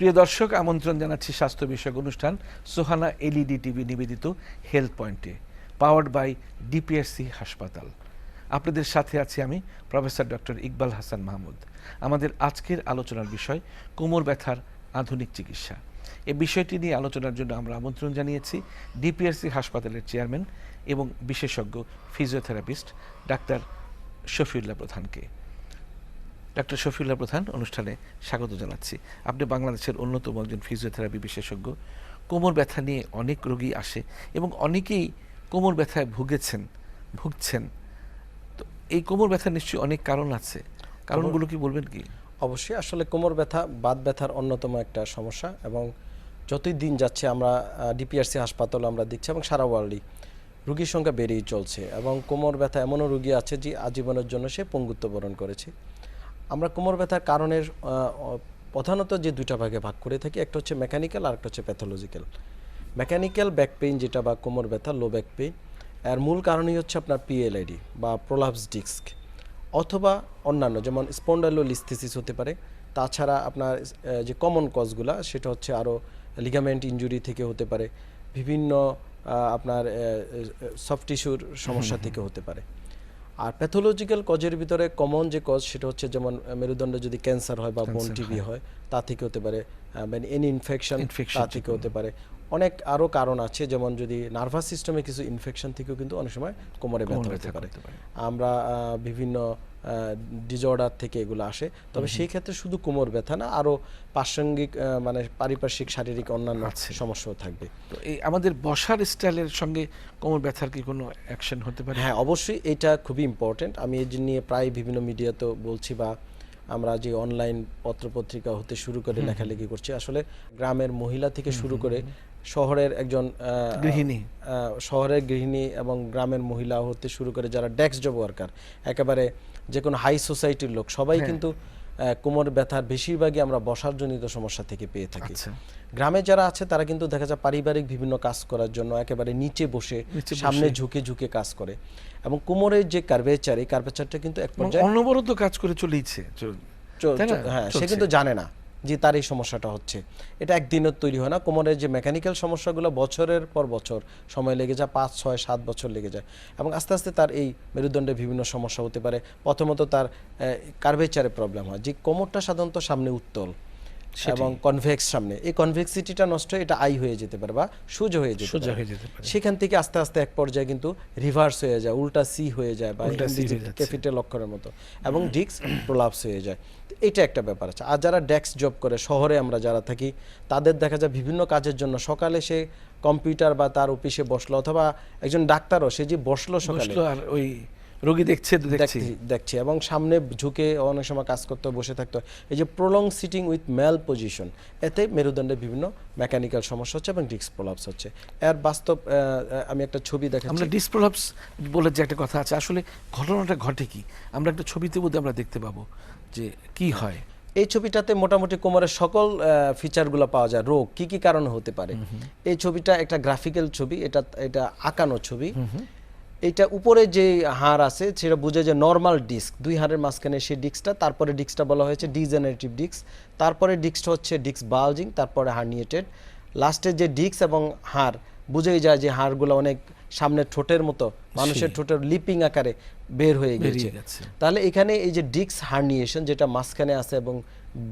প্রিয় দর্শক, আমন্ত্রণ জানাচ্ছি স্বাস্থ্য বিষয়ক অনুষ্ঠান সোহানা এলইডি টিভি নিবেদিত হেলথ পয়েন্টে, পাওয়ার্ড বাই ডিপিএসসি হাসপাতাল। আপনাদের সাথে আছি আমি প্রফেসর ডক্টর ইকবাল হাসান মাহমুদ। আমাদের আজকের আলোচনার বিষয়, কোমর ব্যথার আধুনিক চিকিৎসা। এ বিষয়টি নিয়ে আলোচনার জন্য আমরা আমন্ত্রণ জানিয়েছি ডিপিএসসি হাসপাতালের চেয়ারম্যান এবং বিশেষজ্ঞ ফিজিওথেরাপিস্ট ডাক্তার শফিউল্লাহ প্রধানকে। ডাক্তার শফিউল্লাহ প্রধান অনুষ্ঠানে স্বাগত জানাচ্ছি। আপনি বাংলাদেশের অন্যতম একজন ফিজিওথেরাপি বিশেষজ্ঞ। কোমর ব্যথা নিয়ে অনেক রোগী আসে এবং অনেকেই কোমর ব্যথায় ভুগেছেন, ভুগছেন। তো এই কোমর ব্যথা নিশ্চয়ই অনেক কারণ আছে। কারণগুলো কি বলবেন কি? অবশ্যই, আসলে কোমর ব্যথা, বাত ব্যথার অন্যতম একটা সমস্যা এবং যতই দিন যাচ্ছে আমরা ডিপিআরসি হাসপাতাল আমরা দেখছি এবং সারা ওয়ার্ল্ডই রুগীর সংখ্যা বেড়েই চলছে এবং কোমর ব্যথা এমনও রুগী আছে যে আজীবনের জন্য সে পঙ্গুত্ব বরণ করেছে। আমরা কোমর ব্যথার কারণের প্রধানত যে দুইটা ভাগে ভাগ করে থাকি একটা হচ্ছে মেকানিক্যাল আর একটা হচ্ছে প্যাথোলজিক্যাল মেকানিক্যাল ব্যাক পেইন যেটা বা কোমর ব্যথা লো ব্যাক পেইন এর মূল কারণই হচ্ছে আপনার পিএলআইডি বা প্রোলাপস ডিস্ক অথবা অন্যান্য যেমন স্পন্ডালোলিস্থিসিস হতে পারে। তাছাড়া আপনার যে কমন কজগুলা সেটা হচ্ছে আরও লিগামেন্ট ইনজুরি থেকে হতে পারে। বিভিন্ন আপনার সফট টিস্যুর সমস্যা থেকে হতে পারে। আর প্যাথোলজিক্যাল কজের ভিতরে কমন যে কজ সেটা হচ্ছে যেমন মেরুদণ্ড যদি ক্যান্সার হয় বা বোন টিবি হয়। তা থেকে হতে পারে মানে এনি ইনফেকশন Infection তা থেকে হতে পারে। অনেক আরও কারণ আছে যেমন যদি নার্ভাস সিস্টেমে কিছু ইনফেকশন থেকেও কিন্তু অনেক সময় কোমরে ব্যথা হতে পারে। আমরা বিভিন্ন ডিজর্ডার থেকে এগুলো আসে। তবে সেই ক্ষেত্রে শুধু কোমর ব্যথা না আরও প্রাসঙ্গিক মানে পারিপার্শ্বিক শারীরিক অন্যান্য আছে। সমস্যাও থাকবে। তো এই আমাদের বসার স্টাইলের সঙ্গে কোমর ব্যথার কি কোনো অ্যাকশন হতে পারে? হ্যাঁ অবশ্যই এটা খুবই ইম্পর্টেন্ট আমি এই নিয়ে প্রায় বিভিন্ন মিডিয়াতেও বলছি বা আমরা যে অনলাইন পত্রপত্রিকা হতে শুরু করে লেখালেখি করছি আসলে গ্রামের মহিলা থেকে শুরু করে শহরের একজন গৃহিণী। শহরের গৃহিণী এবং গ্রামের মহিলা হতে শুরু করে যারা ডেস্ক জব ওয়ার্কার একেবারে যে কোনো হাই সোসাইটির লোক সবাই হ্যাঁ। কিন্তু কোমর ব্যথার বেশিরভাগই আমরা বসার জনিত সমস্যা থেকে পেয়ে থাকি আচ্ছা গ্রামে যারা আছে তারা কিন্তু দেখা যায় পারিবারিক বিভিন্ন কাজ করার জন্য একেবারে নিচে বসে সামনে ঝুঁকে ঝুঁকে কাজ করে এবং কোমরের যে কার্ভেচার এই কার্ভেচারটা কিন্তু এক পর্যায়ে অনবরত কাজ করে চলেইছে চল- চল- তাই না? চল- হ্যাঁ সে কিন্তু জানে না যে তার এই সমস্যাটা হচ্ছে। এটা একদিনের তৈরি হয় না। কোমরের যে মেকানিক্যাল সমস্যাগুলো বছরের পর বছর সময় লেগে যায়, পাঁচ, ছয়, সাত বছর লেগে যায় এবং আস্তে আস্তে তার এই মেরুদণ্ডে বিভিন্ন সমস্যা হতে পারে। প্রথমত তার কার্ভেচারে প্রবলেম হয়। যে কোমরটা সাধারণত সামনে উত্তল এবং কনভেক্স সামনে। এই কনভেক্সিটিটা নষ্ট হয়ে এটা আই হয়ে যেতে পারে বা সোজা হয়ে যেতে সোজা পারে। হয়ে যেতে পারে। সেখান থেকে আস্তে আস্তে এক পর্যায়ে কিন্তু রিভার্স হয়ে যায় উল্টা সি হয়ে যায় বা। ক্যাপিটাল অক্ষরের মতো। এবং ডিস্ক প্রলাপস হয়ে যায়। এটা একটা ব্যাপার আছে। আর যারা ডেস্ক জব করে শহরে আমরা যারা থাকি তাদের দেখা যায় বিভিন্ন কাজের জন্য সকালে সে কম্পিউটার বা তার অফিসে বসল অথবা একজন ডাক্তারও সে যে বসল সকালে ওই রোগী দেখছে দেখছি। দেখছি এবং সামনে ঝুঁকে অনেক সময় কাজ করতে হয়, বসে থাকতে হয়। এই যে prolong sitting with malposition এতে মেরুদণ্ডে বিভিন্ন মেকানিক্যাল সমস্যা হচ্ছে এবং ডিস্ক প্রলাপস হচ্ছে। এর বাস্তব আমি একটা ছবি দেখাচ্ছি। আমরা ডিসপ্রলাপস বলে যে একটা কথা আছে আসলে ঘটনাটা ঘটে কি? আমরা একটা ছবিতে বোধহয় আমরা দেখতে পাবো যে কি হয়। এই ছবিটাতে মোটামুটি কোমরের সকল ফিচারগুলো পাওয়া যায়। রোগ কি কি কারণে হতে পারে? এই ছবিটা একটা গ্রাফিক্যাল ছবি এটা এটা আঁকানো ছবি। এটা উপরে যে হাড় আছে, সেটা বুঝে যে নর্মাল ডিস্ক দুই হাড়ের মাঝখানে সেই ডিস্কটা তারপরে ডিস্কটা বলা হয়েছে ডিজেনারেটিভ ডিস্ক তারপরে ডিস্কটা হচ্ছে ডিস্ক বালজিং তারপরে হার্নিয়েটেড লাস্টে যে ডিস্ক এবং হাড়, বুঝেই যায় যে হাড়গুলো অনেক সামনে ঠোঁটের মতো মানুষের ঠোঁটের লিপিং আকারে বের হয়ে গেছে। তাহলে এখানে এই যে ডিক্স হার্নিয়েশন যেটা মাঝখানে আছে এবং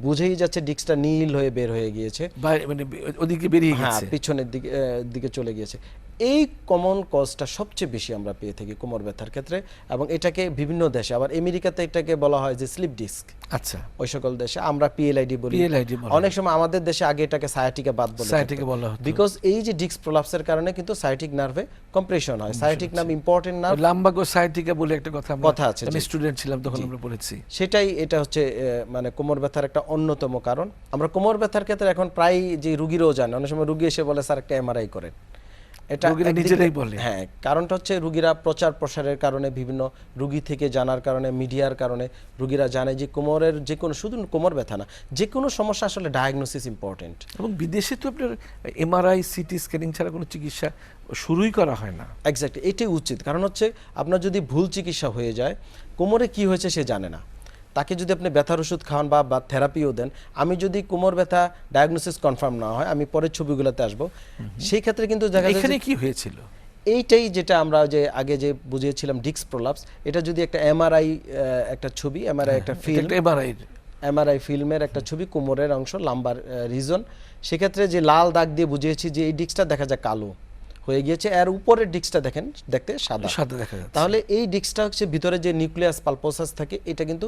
বুঝেই যাচ্ছে ডিক্সটা নীল হয়ে বের হয়ে গিয়েছে। মানে ওদিকে বেরিয়ে হ্যাঁ গেছে। পিছনের দিকে দিকে চলে গিয়েছে। এই কমন কজটা সবচেয়ে বেশি আমরা পেয়ে থাকি কোমর ব্যথার ক্ষেত্রে এবং এটাকে বিভিন্ন দেশে আবার আমেরিকাতে এটাকে বলা হয় যে স্লিপ ডিস্ক। আচ্ছা। ওই সকল দেশে আমরা পিএলআইডি বলি। অনেক সময় আমাদের দেশে আগে এটাকে সায়াটিকা বাদ বলে সাইটিকে বলা হতো। বিকজ এই যে ডিস্ক প্রলাপসের কারণে কিন্তু সায়াটিক নার্ভে কম্প্রেশন হয়। Sciatic nerve important nerve lumbago sciatica বলে একটা কথা কথা আছে, আমি স্টুডেন্ট ছিলাম তখন আমরা পড়েছি। সেটাই এটা হচ্ছে মানে কোমর ব্যথার একটা অন্যতম কারণ। আমরা কোমর ব্যথার ক্ষেত্রে এখন প্রায় যে রুগীরও জানে অনেক সময় রুগী এসে বলে স্যার একটা এমআরআই করেন। এটা রোগীরা নিজেরাই বলে। হ্যাঁ কারণটা হচ্ছে রুগীরা প্রচার প্রসারের কারণে বিভিন্ন রুগী থেকে জানার কারণে মিডিয়ার কারণে রুগীরা জানে যে কোমরের যে কোনো শুধু কোমর ব্যথা না যে কোনো সমস্যা আসলে ডায়াগনোসিস ইম্পর্টেন্ট এবং বিদেশে তো আপনার এমআরআই সিটি স্ক্যানিং ছাড়া কোনো চিকিৎসা শুরুই করা হয় না। এক্স্যাক্টলি এটাই উচিত। কারণ হচ্ছে আপনার যদি ভুল চিকিৎসা হয়ে যায় কোমরে কি হয়েছে সে জানে না। তাকে যদি আপনি ব্যথার ওষুধ খাওয়ান বা বা থেরাপিও দেন আমি যদি কোমর ব্যথা ডায়াগনোসিস কনফার্ম না হয় আমি পরের ছবিগুলোতে আসব। সেই ক্ষেত্রে কিন্তু দেখা এখানে কি হয়েছিল? এইটাই যেটা আমরা যে আগে যে বুঝিয়েছিলাম ডিক্স প্রলাপস এটা যদি একটা এমআরআই একটা ছবি এমআরআই একটা ফিল্ম এমআরআই এমআরআই ফিল্মের একটা ছবি কোমরের অংশ লাম্বার রিজন সেক্ষেত্রে যে লাল দাগ দিয়ে বুঝিয়েছি যে এই ডিক্সটা দেখা যায় কালো হয়ে গিয়েছে আর উপরের ডিস্কটা দেখেন দেখতে সাদা। সাদা দেখা যাচ্ছে। তাহলে এই ডিস্কটা হচ্ছে ভিতরে যে নিউক্লিয়াস পালপোসাস থাকে এটা কিন্তু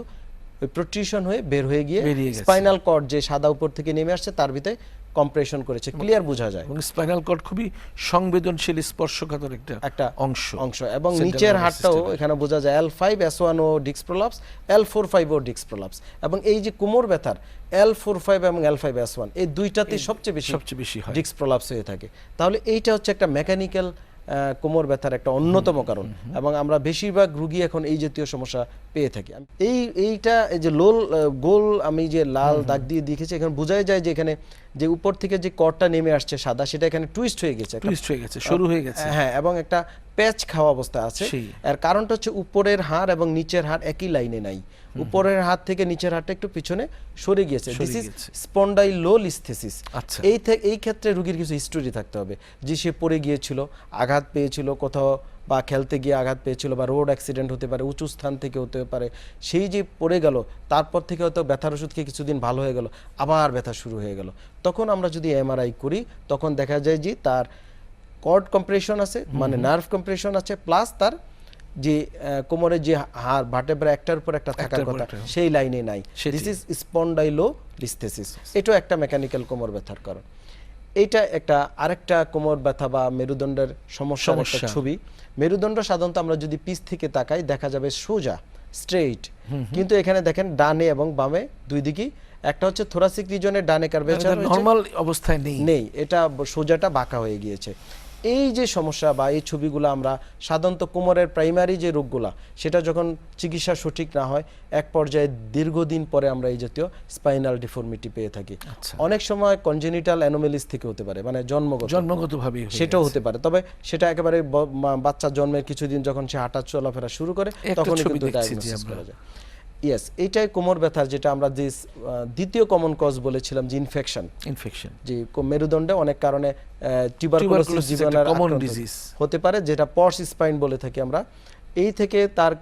ওই প্রোট্রিউশন হয়ে বের হয়ে গিয়ে স্পাইনাল কর্ড যে সাদা উপর থেকে নেমে আসছে তার ভিতরে কম্প্রেশন করেছে। ক্লিয়ার বোঝা যায়। এবং স্পাইনাল কর্ড খুবই সংবেদনশীল স্পর্শকাতর একটা একটা অংশ। অংশ। এবং নিচের হাড়টাও এখানে বোঝা যায় এল ফাইভ এস ওয়ান ও ডিক্স প্রলাপস এল ফোর ফাইভ ও ডিক্স প্রলাপস এবং এই যে কোমর ব্যথার এল ফোর ফাইভ এবং এল ফাইভ এস ওয়ান এই দুইটাতে সবচেয়ে বেশি সবচেয়ে বেশি হয়। ডিক্স প্রলাপস হয়ে থাকে। তাহলে এইটা হচ্ছে একটা মেকানিক্যাল কোমর ব্যথার একটা অন্যতম কারণ। এবং আমরা বেশিরভাগ রুগী এখন এই জাতীয় সমস্যা পেয়ে থাকি। এই এইটা এই যে লোল গোল আমি যে লাল দাগ দিয়ে দেখেছি এখানে বোঝাই যায় যে এখানে যে উপর থেকে যে কর্ডটা নেমে আসছে সাদা সেটা এখানে টুইস্ট হয়ে গেছে। টুইস্ট হয়ে গেছে শুরু হয়ে গেছে। হ্যাঁ এবং একটা প্যাচ খাওয়া অবস্থা আছে। এর কারণটা হচ্ছে উপরের হাড় এবং নিচের হাড় একই লাইনে নাই। উপরের হাত থেকে নিচের হাতটা একটু পিছনে সরে গিয়েছে। দিস ইজ স্পন্ডাইলোলিস্থেসিস আচ্ছা। এই এই ক্ষেত্রে রোগীর কিছু হিস্টোরি থাকতে হবে। যে সে পড়ে গিয়েছিল আঘাত পেয়েছিল কোথাও বা খেলতে গিয়ে আঘাত পেয়েছিল বা রোড অ্যাক্সিডেন্ট হতে পারে উঁচু স্থান থেকে হতে পারে সেই যে পড়ে গেল তারপর থেকে হয়তো ব্যথার ওষুধ খেয়ে কিছুদিন ভালো হয়ে গেল আবার ব্যথা শুরু হয়ে গেল। তখন আমরা যদি এমআরআই করি তখন দেখা যায় যে তার কর্ড কম্প্রেশন আছে মানে নার্ভ কম্প্রেশন আছে প্লাস তার যে কোমরের যে হাড় ভার্টেব্রা একটার উপর একটা থাকার কথা সেই লাইনে নাই। দিস ইজ স্পন্ডাইলোলিস্থেসিস এটাও একটা মেকানিক্যাল কোমর ব্যথার কারণ। এইটা একটা আরেকটা কোমর ব্যথা বা মেরুদণ্ডের সমস্যার একটা সমস্যা। ছবি। মেরুদণ্ড সাধারণত আমরা যদি পিছ থেকে তাকাই দেখা যাবে সোজা স্ট্রেইট কিন্তু এখানে দেখেন ডানে এবং বামে দুই দিকেই। একটা হচ্ছে থোরাসিক রিজনের ডানে কার্ভেচার নর্মাল অবস্থায় নেই। নেই এটা সোজাটা বাঁকা হয়ে গিয়েছে। এই যে সমস্যা বা এই ছবিগুলো আমরা সাধারণত কোমরের প্রাইমারি যে রোগগুলা সেটা যখন চিকিৎসা সঠিক না হয় এক পর্যায়ে দীর্ঘদিন পরে আমরা এই জাতীয় স্পাইনাল ডিফর্মিটি পেয়ে থাকি। আচ্ছা। অনেক সময় কনজেনিটাল অ্যানোমেলিস থেকে হতে পারে মানে জন্মগত। জন্মগতভাবেই হয়ে সেটাও হতে পারে তবে সেটা একেবারে ব- মা- বাচ্চার জন্মের কিছুদিন যখন সে হাঁটা চলাফেরা শুরু করে তখন কিন্তু ডায়াগনোসিস করা যায়। ইয়েস এইটাই কোমর ব্যথার যেটা আমরা যে দ্বিতীয় কমন কজ বলেছিলাম যে ইনফেকশন ইনফেকশন যে মেরুদণ্ডে অনেক কারণে টিউবারকুলোসিস জীবাণুর হতে পারে যেটা পর্স স্পাইন বলে থাকি আমরা। এই থেকে তার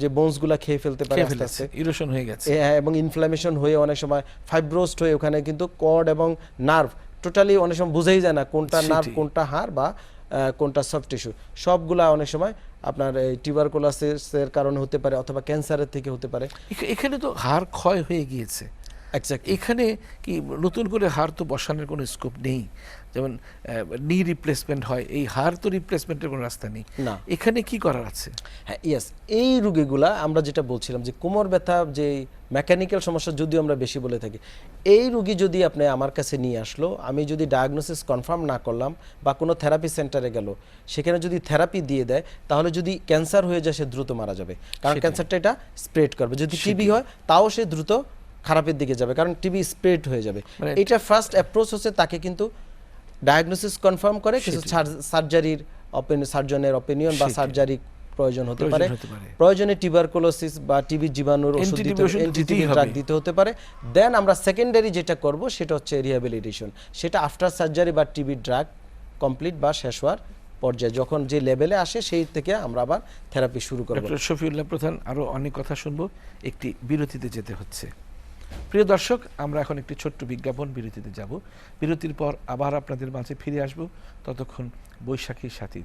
যে বোনসগুলা খেয়ে ফেলতে পারে আস্তে আস্তে। ইরোশন হয়ে গেছে। হ্যাঁ, এবং ইনফ্লামেশন হয়ে অনেক সময় ফাইব্রোস্ট হয়ে ওখানে কিন্তু কর্ড এবং নার্ভ টোটালি অনেক সময় বোঝাই যায় না কোনটা নার্ভ কোনটা হাড় বা কোনটা সফট টিস্যু সবগুলা অনেক সময় আপনার এই টিউবারকুলোসিসের কারণে হতে পারে অথবা ক্যান্সারের থেকে হতে পারে। এখানে তো হাড় ক্ষয় হয়ে গিয়েছে। এখানে কি নতুন করে হাড় তো বসানোর কোনো স্কোপ নেই। যেমন নি রিপ্লেসমেন্ট হয় এই হাড় তো রিপ্লেসমেন্টের কোনো রাস্তা নেই। না। এখানে কি করার আছে? হ্যাঁ ইয়েস এই রোগীগুলা আমরা যেটা বলছিলাম যে কোমর ব্যথা যে মেকানিক্যাল সমস্যা যদিও আমরা বেশি বলে থাকি এই রুগী যদি আপনি আমার কাছে নিয়ে আসলো আমি যদি ডায়াগনোসিস কনফার্ম না করলাম বা কোনো থেরাপি সেন্টারে গেল সেখানে যদি থেরাপি দিয়ে দেয় তাহলে যদি ক্যান্সার হয়ে যায় সে দ্রুত মারা যাবে। কারণ ক্যান্সারটা এটা স্প্রেড করবে। যদি টিবি হয় তাও সে দ্রুত খারাপের দিকে যাবে কারণ টিবি স্প্রেড হয়ে যাবে। মানে- এটা ফার্স্ট অ্যাপ্রোচ হচ্ছে তাকে কিন্তু ডায়াগনোসিস কনফার্ম করে কিছু সার্জারির সার্জনের অপিনিয়ন বা সার্জারি প্রয়োজন হতে পারে। প্রয়োজনে টিউবারকুলোসিস বা টিবি জীবাণুর ওষুধ দিতে ড্রাগ দিতে হতে পারে। দেন আমরা সেকেন্ডারি যেটা করব সেটা হচ্ছে রিহ্যাবিলিটেশন সেটা আফটার সার্জারি বা টিবি ড্রাগ কমপ্লিট বা শেষ হওয়ার পর্যায়ে। যখন যে লেভেলে আসে সেই থেকে আমরা আবার থেরাপি শুরু করব। ডক্টর শফিউল্লাহ প্রধান আরও অনেক কথা শুনব। একটি বিরতিতে যেতে হচ্ছে। প্রিয় দর্শক আমরা এখন একটি ছোট্ট বিজ্ঞাপন বিরতিতে যাব। বিরতির পর আবার আপনাদের মাঝে ফিরে আসব। ততক্ষণ বৈশাখীর সাথেই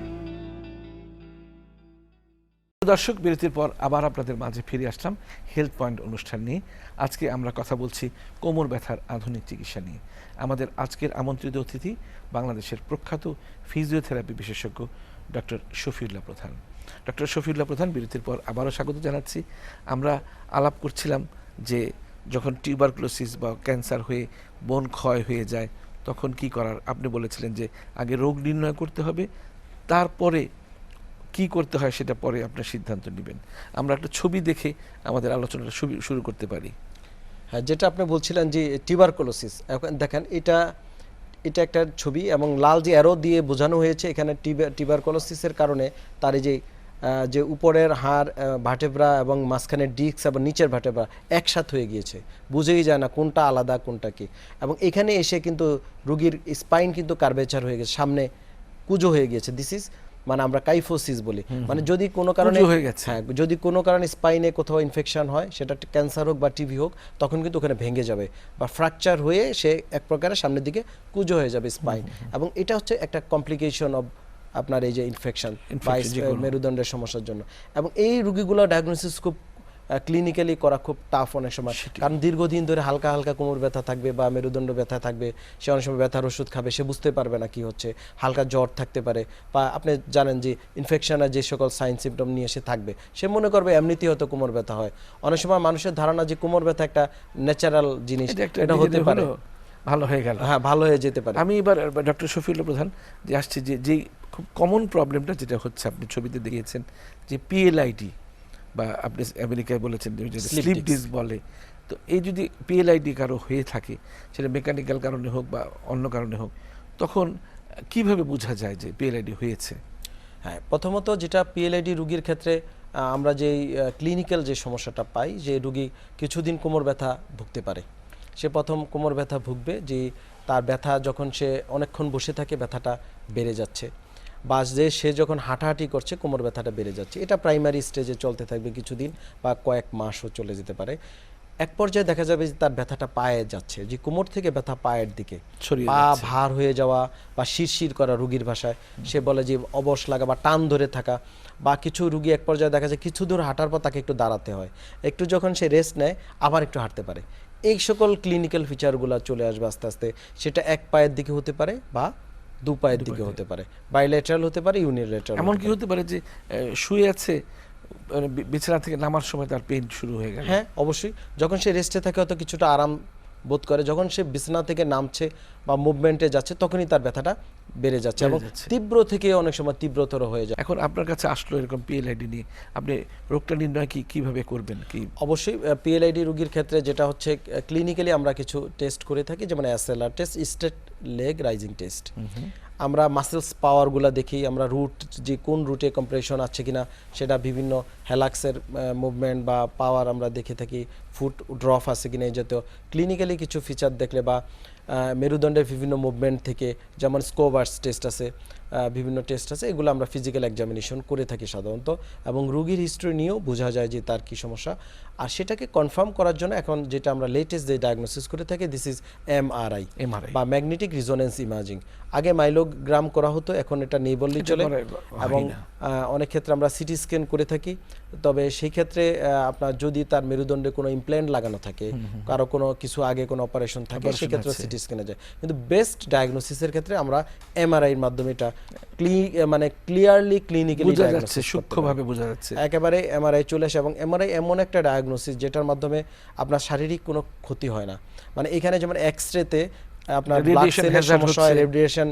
দর্শক, বিরতির পর আবার আপনাদের মাঝে ফিরে আসলাম হেলথ পয়েন্ট অনুষ্ঠান নিয়ে। আজকে আমরা কথা বলছি কোমর ব্যথার আধুনিক চিকিৎসা নিয়ে। আমাদের আজকের আমন্ত্রিত অতিথি বাংলাদেশের প্রখ্যাত ফিজিওথেরাপি বিশেষজ্ঞ ডক্টর শফিউল্লাহ প্রধান। ডক্টর শফিউল্লাহ প্রধান, বিরতির পর আবারও স্বাগত জানাচ্ছি। আমরা আলাপ করছিলাম যে যখন টিউবারক্লোসিস বা ক্যান্সার হয়ে বোন ক্ষয় হয়ে যায়, তখন কি করার? আপনি বলেছিলেন যে আগে রোগ নির্ণয় করতে হবে, তারপরে কি করতে হয় সেটা পরে আপনার সিদ্ধান্ত নেবেন। আমরা একটা ছবি দেখে আমাদের আলোচনাটা শুরু- করতে পারি। হ্যাঁ যেটা আপনি বলছিলেন যে টিউবারকুলোসিস, এখন দেখেন এটা এটা একটা ছবি এবং লাল যে অ্যারো দিয়ে বোঝানো হয়েছে এখানে টিউবারকুলোসিসের কারণে তার এই যে যে উপরের হাড় ভাটেব্রা এবং মাঝখানে ডিস্ক এবং নিচের ভাটেব্রা একসাথ হয়ে গিয়েছে। বুঝেই যায় না কোনটা আলাদা, কোনটা কি। এবং এখানে এসে কিন্তু রুগীর স্পাইন কিন্তু কার্ভেচার হয়ে গেছে, সামনে কুজো হয়ে গিয়েছে। দিস ইজ মানে আমরা কাইফোসিস বলি। মানে যদি কোনো কারণে হয়ে গেছে। হ্যাঁ যদি কোনো কারণে স্পাইনে কোথাও ইনফেকশন হয় সেটা ক্যান্সার হোক বা টিভি হোক তখন কিন্তু ওখানে ভেঙে যাবে বা ফ্র্যাকচার হয়ে সে এক প্রকারের সামনের দিকে কুজো হয়ে যাবে স্পাইন এবং এটা হচ্ছে একটা কমপ্লিকেশন অব আপনার এই যে ইনফেকশন। মেরুদণ্ডের সমস্যার জন্য। এবং এই রুগীগুলো ডায়াগনোসিস খুব ক্লিনিক্যালি করা খুব টাফ অনেক সময়। কারণ দীর্ঘদিন ধরে হালকা হালকা কোমর ব্যথা থাকবে বা মেরুদণ্ড ব্যথা থাকবে সে অনেক সময় ব্যথার ওষুধ খাবে সে বুঝতে পারবে না কি হচ্ছে। হালকা জ্বর থাকতে পারে বা আপনি জানেন যে ইনফেকশনের যে সকল সাইন সিমটম নিয়ে সে থাকবে সে মনে করবে এমনিতেই হয়তো কোমর ব্যথা হয়। অনেক সময় মানুষের ধারণা যে কোমর ব্যথা একটা ন্যাচারাল জিনিস এটা হতে পারে। ভালো হয়ে গেল। হ্যাঁ ভালো হয়ে যেতে পারে। আমি এবার ডক্টর শফিউল্লাহ প্রধান যে আসছে যে যেই খুব কমন প্রবলেমটা যেটা হচ্ছে আপনি ছবিতে দেখিয়েছেন যে পিএলআইডি বা আপনি আমেরিকায় বলেছেন যে স্লিপ। ডিস্ক বলে। তো এই যদি পিএলআইডি কারও হয়ে থাকে সেটা মেকানিক্যাল কারণে হোক বা অন্য কারণে হোক তখন কীভাবে বোঝা যায় যে পিএলআইডি হয়েছে? হ্যাঁ প্রথমত যেটা পিএলআইডি রুগীর ক্ষেত্রে আমরা যেই ক্লিনিক্যাল যে সমস্যাটা পাই যে রুগী কিছুদিন কোমর ব্যথা ভুগতে পারে। সে প্রথম কোমর ব্যথা ভুগবে যে তার ব্যথা যখন সে অনেকক্ষণ বসে থাকে ব্যথাটা বেড়ে যাচ্ছে। বা যে সে যখন হাঁটাহাঁটি করছে কোমর ব্যথাটা বেড়ে যাচ্ছে। এটা প্রাইমারি স্টেজে চলতে থাকবে কিছুদিন বা কয়েক মাসও চলে যেতে পারে। এক পর্যায়ে দেখা যাবে যে তার ব্যথাটা পায়ে যাচ্ছে যে কোমর থেকে ব্যথা পায়ের দিকে। পা ভার হয়ে যাওয়া বা শিরশির করা রুগীর ভাষায়। সে বলে যে অবশ লাগা বা টান ধরে থাকা বা কিছু রুগী এক পর্যায়ে দেখা যায় কিছু দূর হাঁটার পর তাকে একটু দাঁড়াতে হয়। একটু যখন সে রেস্ট নেয় আবার একটু হাঁটতে পারে। এই সকল ক্লিনিক্যাল ফিচারগুলো চলে আসবে আস্তে আস্তে। সেটা এক পায়ের দিকে হতে পারে বা দু পায়ের দিকে হতে পারে। বাইলেটারাল হতে পারে ইউনিলেটারাল এমন কি হতে পারে যে শুয়ে আছে মানে বিছানা থেকে নামার সময় তার পেইন শুরু হয়ে গেল। হ্যাঁ অবশ্যই। যখন সে রেস্টে থাকে হয়তো কিছুটা আরাম বোধ করে। যখন সে বিছানা থেকে নামছে বা মুভমেন্টে যাচ্ছে তখনই তার ব্যথাটা বেড়ে যাচ্ছে এবং তীব্র থেকে অনেক সময় তীব্রতর হয়ে যায়। এখন আপনার কাছে আসলো এরকম পিএলআইডি নিয়ে। আপনি রোগটা নির্ণয় কি কীভাবে করবেন? কি অবশ্যই পিএলআইডি রোগীর ক্ষেত্রে যেটা হচ্ছে ক্লিনিক্যালি আমরা কিছু টেস্ট করে থাকি যেমন SLR test straight leg raising test আমরা মাসেলস পাওয়ারগুলো দেখি আমরা রুট যে কোন রুটে কম্প্রেশন আছে কিনা সেটা বিভিন্ন হেলাক্সের মুভমেন্ট বা পাওয়ার আমরা দেখে থাকি ফুট ড্রপ আছে কিনা এই জাতীয়। ক্লিনিক্যালি কিছু ফিচার দেখলে বা মেরুদণ্ডের বিভিন্ন মুভমেন্ট থেকে যেমন স্কোভার্স টেস্ট আছে বিভিন্ন টেস্ট আছে এগুলো আমরা ফিজিক্যাল এক্সামিনেশন করে থাকি সাধারণত এবং রুগীর হিস্ট্রি নিয়েও বোঝা যায় যে তার কি সমস্যা। আর সেটাকে কনফার্ম করার জন্য এখন যেটা আমরা লেটেস্ট যে ডায়াগনোসিস করে থাকি this is M MRI MRI বা ম্যাগনেটিক রিজোনেন্স ইমাজিং আগে মাইলোগ্রাম করা হতো এখন এটা নেই বললেই চলে। এবং অনেক ক্ষেত্রে আমরা সিটি স্ক্যান করে থাকি। তবে সেই ক্ষেত্রে আপনার যদি তার মেরুদণ্ডে কোনো ইমপ্ল্যান্ট লাগানো থাকে কারও কোনো কিছু আগে কোনো অপারেশন থাকে সেক্ষেত্রে সিটি স্ক্যানে যায়। কিন্তু বেস্ট ডায়াগনোসিসের ক্ষেত্রে আমরা এমআরআই এর মাধ্যমে এটা ক্লি মানে ক্লিয়ারলি ক্লিনিক্যালি বোঝা যাচ্ছে সূক্ষ্মভাবে বোঝা যাচ্ছে। একেবারে এমআরআই চলে আসে এবং এমআরআই এমন একটা ডায়াগনোসিস যেটার মাধ্যমে আপনার শারীরিক কোনো ক্ষতি হয় না। মানে এখানে যেমন এক্স রেতে আপনার ব্লাড সেলের সমস্যা রেডিয়েশন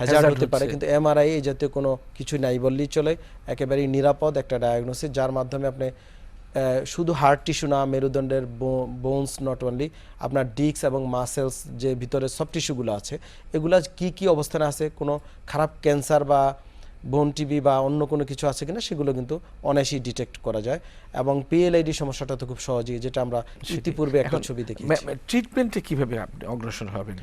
হ্যাজার্ড হতে পারে। কিন্তু এমআরআই এই জাতীয় কোনো কিছু নাই বললেই চলে। একেবারেই নিরাপদ একটা ডায়াগনোসিস যার মাধ্যমে আপনি শুধু হার্ট টিস্যু না মেরুদণ্ডের বোনস নট অনলি আপনার ডিক্স এবং মাসেলস যে ভিতরে সব টিস্যুগুলো আছে এগুলা কি কি অবস্থানে আছে কোনো খারাপ ক্যান্সার বা বোন টিবি বা অন্য কোনো কিছু আছে কিনা সেগুলো কিন্তু অনায়াসেই ডিটেক্ট করা যায়। এবং পিএলআইডি সমস্যাটা তো খুব সহজেই যেটা আমরা ইতিপূর্বে একটা ছবি দেখি ট্রিটমেন্টে কীভাবে আপনি অগ্রসর হবেন?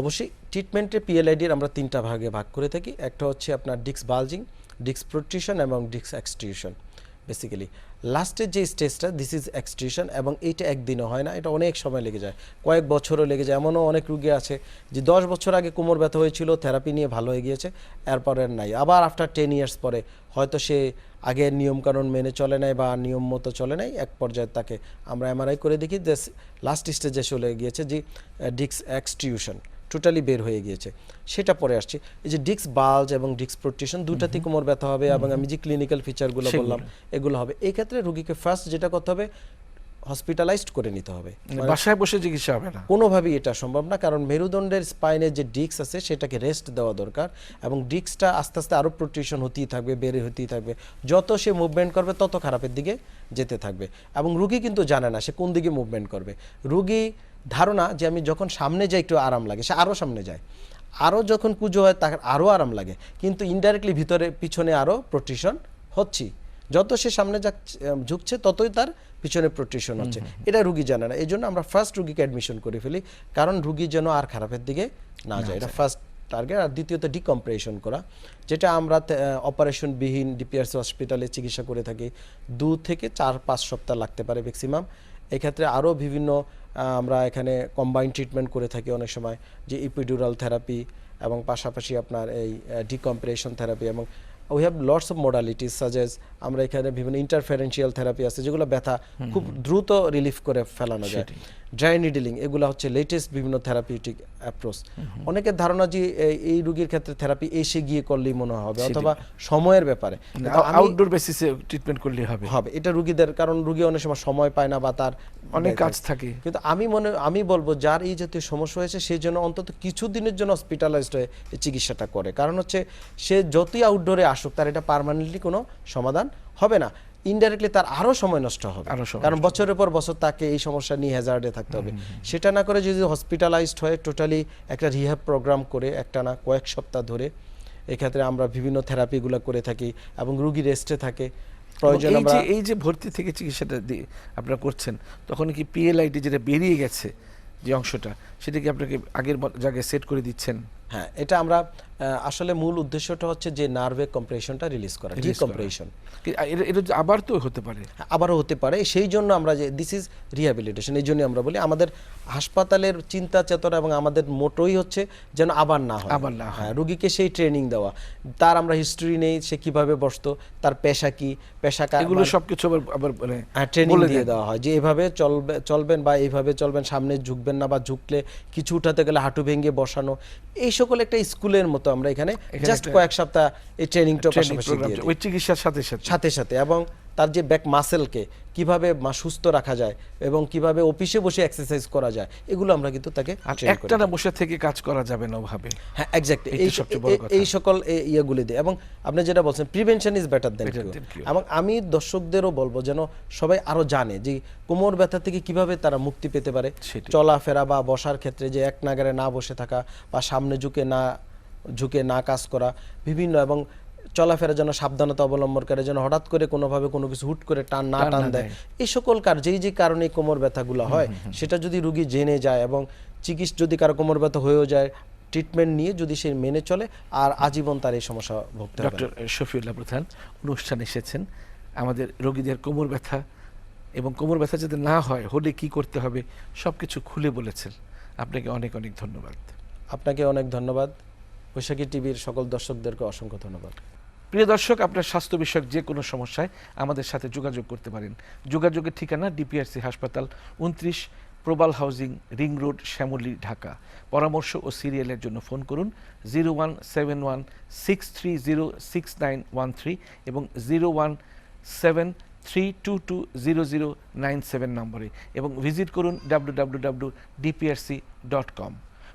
অবশ্যই ট্রিটমেন্টে পিএলআইডির আমরা তিনটা ভাগে ভাগ করে থাকি। একটা হচ্ছে আপনার ডিক্স বালজিং ডিক্স প্রোট্রিশন এবং ডিক্স এক্সট্রিউশন বেসিক্যালি লাস্টের যে স্টেজটা দিস ইজ এক্সট্রিশন এবং এইটা একদিনও হয় না। এটা অনেক সময় লেগে যায়। কয়েক বছরও লেগে যায়। এমনও অনেক রুগী আছে যে দশ বছর আগে কোমর ব্যথা হয়েছিল থেরাপি নিয়ে ভালো হয়ে গিয়েছে, এরপর আর নাই। আবার আফটার টেন ইয়ার্স পরে হয়তো সে আগের নিয়মকানুন মেনে চলে নাই বা নিয়ম মতো চলে নাই, এক পর্যায়ে তাকে আমরা এমআরআই করে দেখি। যে লাস্ট স্টেজে চলে গিয়েছে যে ডিক্স এক্সট্রিউশন টোটালি বের হয়ে গিয়েছে। সেটা পরে আসছে। এই যে ডিক্স বাল্জ এবং ডিক্স প্রোটেশন দুটাতেই কোমর ব্যথা হবে এবং আমি যে ক্লিনিক্যাল ফিচারগুলো বললাম এগুলো হবে। এই ক্ষেত্রে রুগীকে ফার্স্ট যেটা করতে হবে হসপিটালাইজড করে নিতে হবে। মানে বাসায় বসে চিকিৎসা হবে না। কোনোভাবেই এটা সম্ভব না কারণ মেরুদণ্ডের স্পাইনের যে ডিক্স আছে সেটাকে রেস্ট দেওয়া দরকার এবং ডিক্সটা আস্তে আস্তে আরও প্রোটেকশন হতেই থাকবে বেড়ে হতেই থাকবে। যত সে মুভমেন্ট করবে তত খারাপের দিকে যেতে থাকবে। এবং রুগী কিন্তু জানে না সে কোন দিকে মুভমেন্ট করবে। রুগী ধারণা যে আমি যখন সামনে যাই একটু আরাম লাগে সে আরও সামনে যায়। আরও যখন পুজো হয় তাকে আরও আরাম লাগে। কিন্তু ইনডাইরেক্টলি ভিতরে পিছনে আরও প্রোটেকশন হচ্ছি। যত সে সামনে ঝুঁকছে ততই তার পিছনে প্রোটেকশন হচ্ছে। এটা রুগী জানে না। এই জন্য আমরা ফার্স্ট রুগীকে অ্যাডমিশন করে ফেলি। কারণ রুগী যেন আর খারাপের দিকে না যায়। এটা ফার্স্ট টার্গেট আর দ্বিতীয়ত ডিকম্প্রেশন করা। যেটা আমরা অপারেশনবিহীন ডিপিআরসি হসপিটালে চিকিৎসা করে থাকি। দু থেকে চার পাঁচ সপ্তাহ লাগতে পারে ম্যাক্সিমাম এক্ষেত্রে আরও বিভিন্ন আমরা এখানে কম্বাইন ট্রিটমেন্ট করে থাকি অনেক সময় যে ইপিডুরাল থেরাপি এবং পাশাপাশি আপনার এই ডিকম্প্রেশন থেরাপি এবং we have lots of modalities such as আমরা এখানে বিভিন্ন ইন্টারফারেন্সিয়াল থেরাপি আছে যেগুলো ব্যথা খুব দ্রুত রিলিফ করে ফেলানো যায়। ড্রাই নিডলিং এগুলো হচ্ছে লেটেস্ট বিভিন্ন থেরাপিউটিক অ্যাপ্রোচ অনেকের ধারণা যে এই- রোগীর ক্ষেত্রে থেরাপি এসে গিয়ে করলেই মনে হবে অথবা সময়ের ব্যাপারে। আউটডোর বেসিসে ট্রিটমেন্ট করলে হবে। হবে এটা রুগীদের কারণ রুগী অনেক সময় সময় পায় না বা তার অনেক কাজ থাকে। কিন্তু আমি মনে আমি বলব যার এই জাতীয় সমস্যা হয়েছে সেই জন্য অন্তত কিছু দিনের জন্য হসপিটালাইজড হয়ে চিকিৎসাটা করে। কারণ হচ্ছে সে যতই আউটডোরে আসুক তার এটা পার্মানেন্টলি কোনো সমাধান হবে না। ইনডাইরেক্টলি তার আরও সময় নষ্ট হবে। কারণ বছরের পর বছর তাকে এই সমস্যা নিয়ে হ্যাজার্ডে থাকতে হবে। সেটা না করে যদি হসপিটালাইজড হয়ে টোটালি একটা রিহ্যাব প্রোগ্রাম করে একটা না কয়েক সপ্তাহ ধরে এক্ষেত্রে আমরা বিভিন্ন থেরাপিগুলো করে থাকি এবং রুগী রেস্টে থাকে। প্রয়োজন এই আমরা যে এই যে ভর্তি থেকে চিকিৎসাটা দিয়ে আপনারা করছেন তখন কি পিএলআইটি যেটা বেরিয়ে গেছে যে অংশটা সেটা কি আপনাকে আগের জায়গায় সেট করে দিচ্ছেন? হ্যাঁ এটা আমরা আসলে মূল উদ্দেশ্যটা হচ্ছে যে নার্ভে কম্প্রেশনটা রিলিজ করা। ডিকম্প্রেশন এটা আবার তো হতে পারে। আবারও হতে পারে সেই জন্য আমরা যে দিস ইজ রিহ্যাবিলিটেশন এই জন্য আমরা বলি আমাদের হাসপাতালের চিন্তা চেতনা এবং আমাদের মোটোই হচ্ছে যেন আবার না হয়। আবার না হয়। হ্যাঁ রুগীকে সেই ট্রেনিং দেওয়া। তার আমরা হিস্ট্রি নেই সে কীভাবে বসতো তার পেশা কি পেশা এগুলো সবকিছু আবার আবার মানে ট্রেনিং দিয়ে দেওয়া হয় যে এভাবে চলবে চলবেন বা এইভাবে চলবেন সামনে ঝুঁকবেন না বা ঝুঁকলে কিছু উঠাতে গেলে হাঁটু ভেঙে বসানো এই সকল একটা স্কুলের মতো আমরা এখানে জাস্ট কয়েক সপ্তাহ এই ট্রেনিংটা ট্রেনিং পাশাপাশি দিয়ে ওই চিকিৎসার সাথে সাথে। সাথে সাথে এবং তার যে ব্যাক মাসেলকে কীভাবে মা- সুস্থ রাখা যায় এবং কীভাবে অফিসে বসে এক্সারসাইজ করা যায় এগুলো আমরা কিন্তু তাকে একটানা বসে থেকে কাজ করা যাবে না ওভাবে। হ্যাঁ এক্স্যাক্টলি এই এই- সকল ইয়েগুলি দিয়ে। এবং আপনি যেটা বলছেন প্রিভেনশন ইজ বেটার দেন এবং আমি দর্শকদেরও বলব যেন সবাই আরও জানে যে কোমর ব্যথা থেকে কীভাবে তারা মুক্তি পেতে পারে। চলাফেরা বা বসার ক্ষেত্রে যে এক নাগারে না বসে থাকা বা সামনে ঝুঁকে না ঝুঁকে না কাজ করা বিভিন্ন এবং চলাফেরা যেন সাবধানতা অবলম্বন করে যেন হঠাৎ করে কোনোভাবে কোনো কিছু হুট করে টান না টান দেয়। দেয়। এই সকল কার যেই যে কারণে কোমর ব্যথাগুলো হয় সেটা যদি রুগী জেনে যায় এবং চিকিৎসা যদি কারও কোমর ব্যথা হয়েও যায় ট্রিটমেন্ট নিয়ে যদি সে মেনে চলে আর আজীবন তার এই সমস্যা ভুগতে হবে। ডক্টর শফিউল্লাহ প্রধান অনুষ্ঠানে এসেছেন। আমাদের রোগীদের কোমর ব্যথা এবং কোমর ব্যথা যাতে না হয় হলে কি করতে হবে সব কিছু খুলে বলেছেন। আপনাকে অনেক অনেক ধন্যবাদ। আপনাকে অনেক ধন্যবাদ। বৈশাখী টিভির সকল দর্শকদেরকে অসংখ্য ধন্যবাদ। প্রিয় দর্শক, আপনার স্বাস্থ্য বিষয়ক যে কোনো সমস্যায় আমাদের সাথে যোগাযোগ করতে পারেন। যোগাযোগের ঠিকানা ডিপিআরসি হাসপাতাল উনত্রিশ Probal housing, ring road, Shyamoli, Dhaka. পরামর্শ ও সিরিয়ালের জন্য ফোন করুন zero one seven one six three zero six nine one three এবং zero one seven three two two zero zero nine seven নম্বরে এবং ভিজিট করুন W W W DPRC dot com.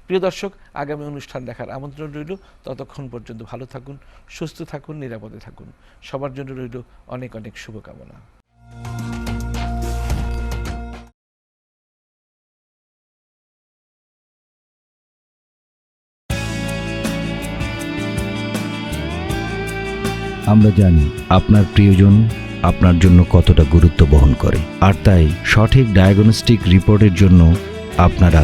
প্রিয় দর্শক, আগামী অনুষ্ঠান দেখার আমন্ত্রণ রইল। ততক্ষণ পর্যন্ত ভালো থাকুন, সুস্থ থাকুন, নিরাপদে থাকুন। সবার জন্য রইল অনেক অনেক শুভকামনা। আমরা জানি আপনার প্রিয়জন আপনার জন্য কতটা গুরুত্ব বহন করে। আর তাই সঠিক ডায়াগনস্টিক রিপোর্টের জন্য আপনারা